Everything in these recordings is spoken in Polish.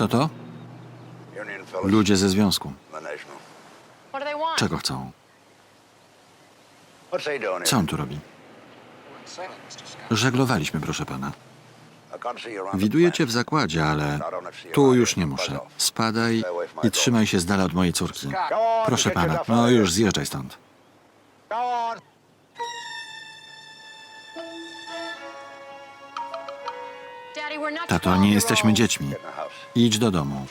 Kto to? Ludzie ze związku. Czego chcą? Co on tu robi? Żeglowaliśmy, proszę pana. Widuję cię w zakładzie, ale tu już nie muszę. Spadaj i trzymaj się z dala od mojej córki. Proszę pana, no już zjeżdżaj stąd. Tato, 12 nie jesteśmy dziećmi. Idź do domu.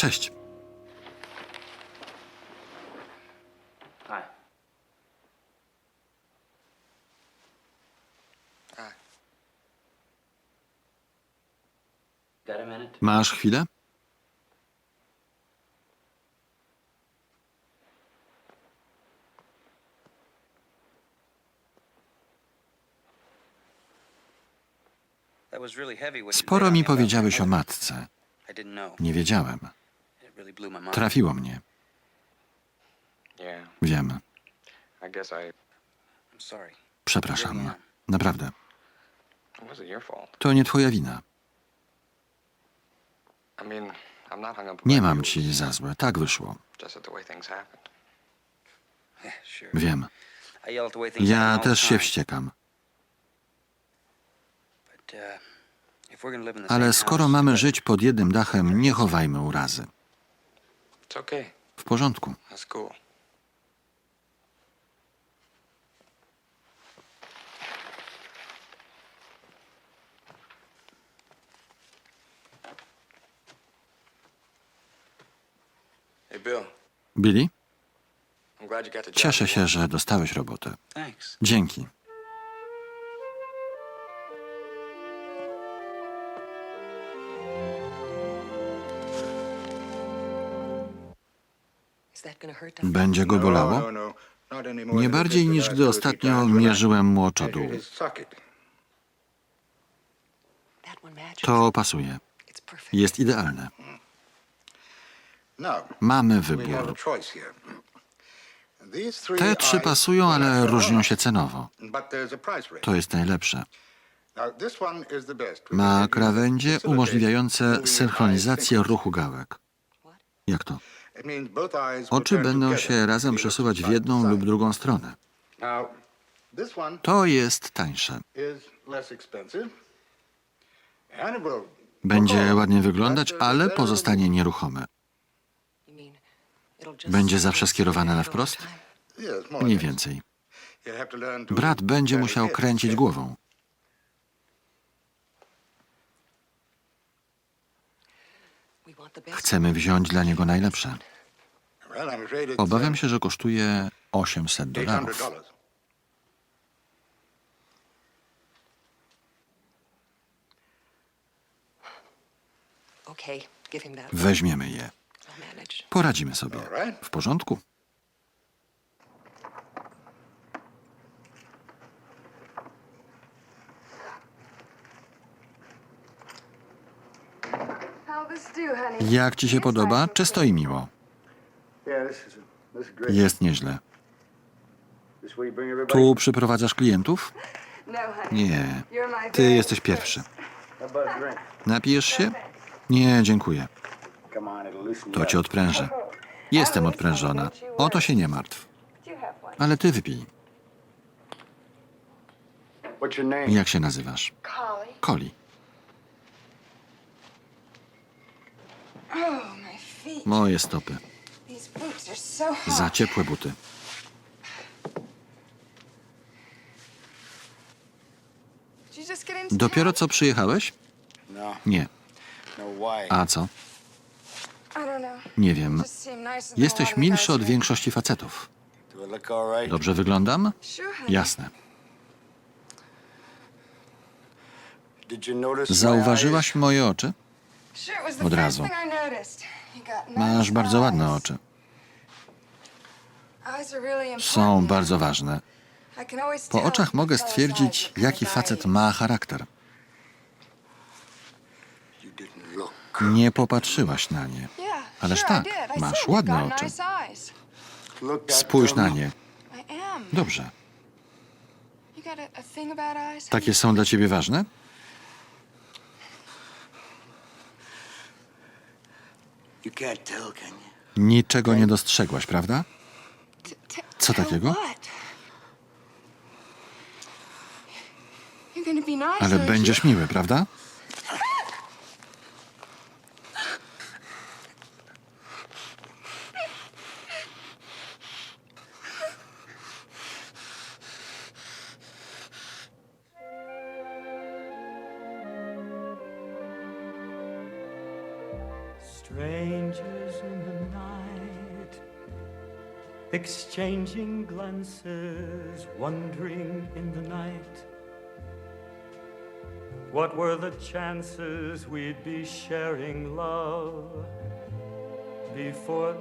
Cześć. Hi. Minute? Masz chwilę? Sporo mi powiedziałeś o matce. Nie wiedziałem. Trafiło mnie. Yeah, Wiem. I guess I. I'm sorry. Przepraszam. Naprawdę. To nie twoja wina. Nie mam ci za złe. Tak wyszło. Wiem. Ja też się wściekam. Uh, Ale skoro mamy żyć pod jednym dachem, nie chowajmy urazy. W porządku. Billy, cieszę się, że dostałeś robotę. Dzięki. Będzie go bolało? Nie bardziej niż gdy ostatnio mierzyłem mu oczodół. To pasuje. Jest idealne. Mamy wybór. Te trzy pasują, ale różnią się cenowo. To jest najlepsze. Ma krawędzie umożliwiające synchronizację ruchu gałek. Jak to? Oczy będą się razem przesuwać w jedną lub drugą stronę. To jest tańsze. Będzie ładnie wyglądać, ale pozostanie nieruchome. Będzie zawsze skierowane na wprost? Mniej więcej. Brat będzie musiał kręcić głową. Chcemy wziąć dla niego najlepsze. Obawiam się, że kosztuje 800 dolarów. Weźmiemy je. Poradzimy sobie. W porządku? Jak ci się podoba? Czysto i miło. Jest nieźle. Tu przyprowadzasz klientów? Nie. Ty jesteś pierwszy. Napijesz się? Nie, dziękuję. To cię odprężę. Jestem odprężona. O to się nie martw. Ale ty wypij. Jak się nazywasz? Coli. Moje stopy. Za ciepłe buty. Dopiero co przyjechałeś? No, Nie. no? A co? Nie wiem. Jesteś milszy od większości facetów. Dobrze wyglądam? Jasne. Zauważyłaś moje oczy? Od razu. Masz bardzo ładne oczy. Są bardzo ważne. Po oczach mogę stwierdzić, jaki facet ma charakter. Nie popatrzyłaś na nie. Ależ tak, masz ładne oczy. Spójrz na nie. Dobrze. Takie są dla ciebie ważne? Niczego nie dostrzegłaś, prawda? Co takiego? Ale będziesz miły, prawda? Strangers in the night, exchanging glances, wandering in the night. What were the chances we'd be sharing love before?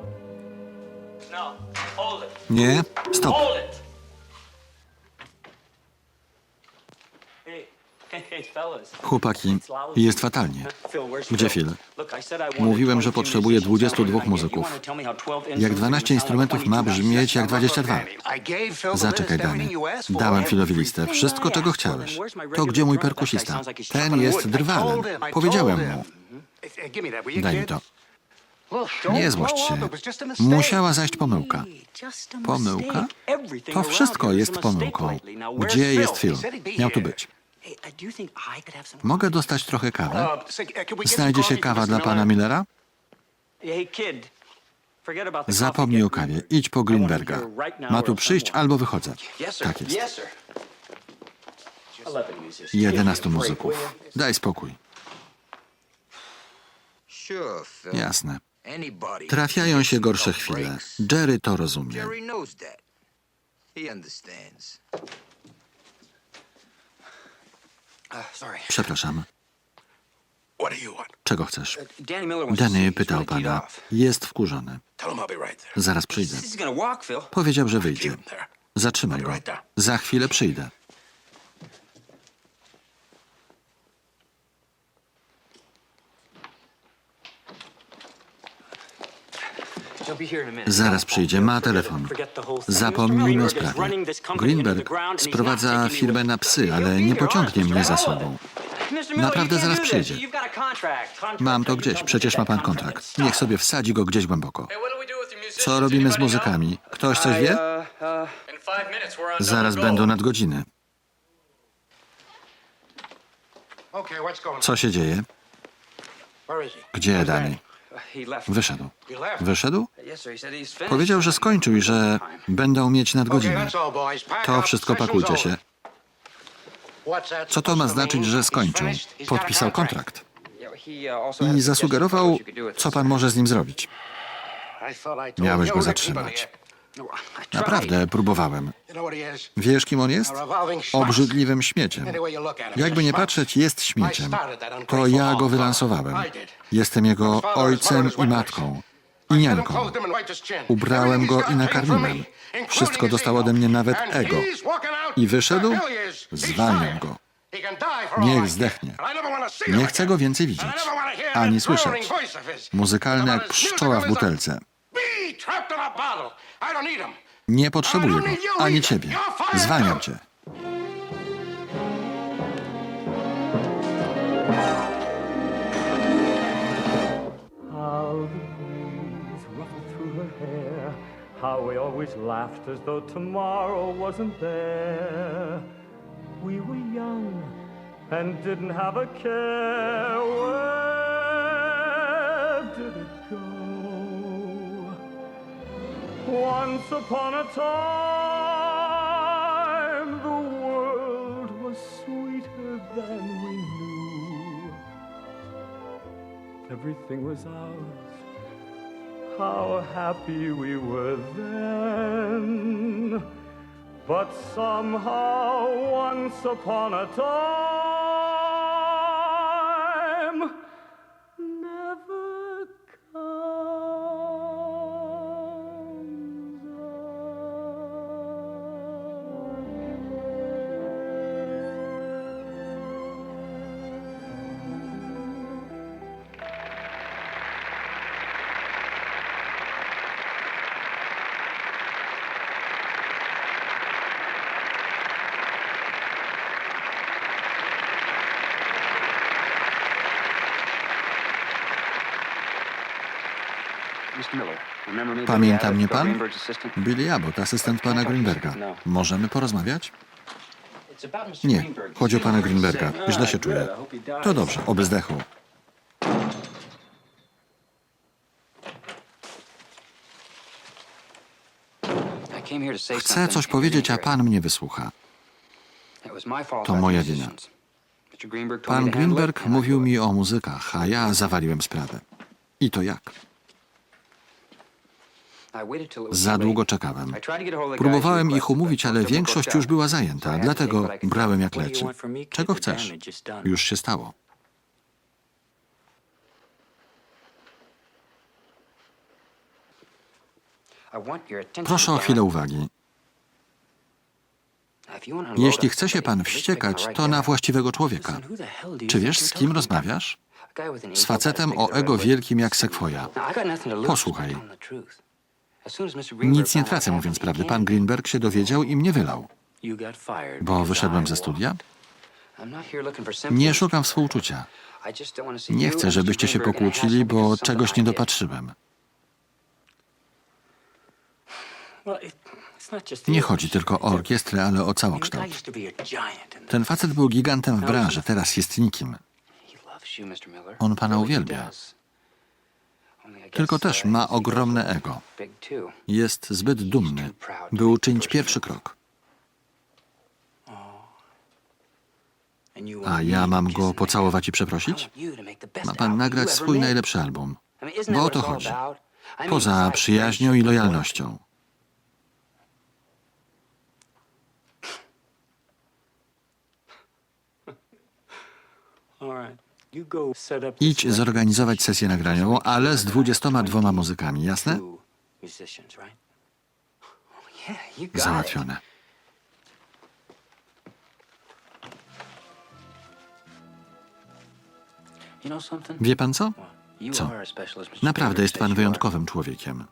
No, hold it, Nie? Stop. Chłopaki, jest fatalnie. Gdzie Phil? Mówiłem, że 22 potrzebuję musicians. 22 How many muzyków. you wanna tell me how 12 Jak instruments 12 would sound like instrumentów ma 22? brzmieć jak 22. I gave Phil the Zaczekaj, Dany. Dałem Philowi listę. Wszystko, czego chciałeś. To gdzie mój perkusista? Ten jest drwalem. Powiedziałem mu. Daj mi to. Nie złość się. Musiała zajść pomyłka. Pomyłka? To wszystko jest pomyłką. Gdzie jest Phil? Miał tu być. Mogę dostać trochę kawy? Uh, uh, Znajdzie się kawa dla pana Millera? Zapomnij o kawie. Idź po Greenberga. Ma tu przyjść albo wychodzę. Tak jest. Yes, sir. 11 musicians. 11 muzyków. Daj spokój. Jasne. Trafiają się gorsze chwile. Jerry to rozumie. Przepraszam. You want? Czego chcesz? Danny see Danny pytał pana. Jest wkurzony. Zaraz przyjdę. Powiedział, że wyjdzie. Zatrzymaj go. Za chwilę przyjdę. Zaraz przyjdzie. Ma telefon. Zapomnijmy o sprawie. Greenberg sprowadza firmę na psy, ale nie pociągnie mnie za sobą. Naprawdę zaraz przyjdzie. Mam to gdzieś, przecież ma pan kontrakt. Niech sobie wsadzi go gdzieś głęboko. Co robimy z muzykami? Ktoś coś wie? Zaraz będą nadgodziny. Co się dzieje? Gdzie Dany? Wyszedł. Wyszedł? Powiedział, że skończył i że będą mieć nadgodziny. To wszystko pakujcie się. Co to ma znaczyć, że skończył? Podpisał kontrakt. Uh, I zasugerował, co pan może z nim zrobić. Miałeś go zatrzymać. Naprawdę, próbowałem. Wiesz, kim on jest? Obrzydliwym śmieciem. Jakby nie patrzeć, jest śmieciem. To ja go wylansowałem. Jestem jego ojcem i matką. I nianką. Ubrałem go i nakarmiłem. Wszystko dostał ode mnie, nawet ego. I wyszedł? Zwalniam go. Niech zdechnie. Nie chcę go więcej widzieć, ani słyszeć. Muzykalny jak pszczoła w butelce. Nie potrzebuję go, ani ciebie. Zwalniam cię. How the breeze ruffled through her hair. How we always laughed as though tomorrow wasn't there. We were young and didn't have a care. Once upon a time, the world was sweeter than we knew. Everything was ours. How happy we were then. But somehow, once upon a time, Pamięta mnie pan? Billy Abbott, asystent pana Greenberga. Możemy porozmawiać? Nie, chodzi o pana Greenberga. Źle się czuję. To dobrze, oby zdechł. Chcę coś powiedzieć, a pan mnie wysłucha. To moja wina. Pan Greenberg mówił mi o muzykach, a ja zawaliłem sprawę. I to jak? Za długo czekałem. Próbowałem ich umówić, ale większość już była zajęta, dlatego brałem jak leci. Czego chcesz? Już się stało. Proszę o chwilę uwagi. Jeśli chce się pan wściekać, to na właściwego człowieka. Czy wiesz, z kim rozmawiasz? Z facetem o ego wielkim jak sekwoja. Posłuchaj. Nic nie tracę, mówiąc prawdę. Pan Greenberg się dowiedział i mnie wylał. Bo wyszedłem ze studia? Nie szukam współczucia. Nie chcę, żebyście się pokłócili, bo czegoś nie dopatrzyłem. Nie chodzi tylko o orkiestrę, ale o całokształt. Ten facet był gigantem w branży, teraz jest nikim. On pana uwielbia. Tylko też ma ogromne ego. Jest zbyt dumny, by uczynić pierwszy krok. A ja mam go pocałować i przeprosić? Ma pan nagrać swój najlepszy album. Bo o to chodzi. Poza przyjaźnią i lojalnością. Idź zorganizować sesję nagraniową, ale z 22 muzykami, jasne? Załatwione. Wie pan co? Co? Naprawdę jest pan wyjątkowym człowiekiem.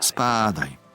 Spadaj.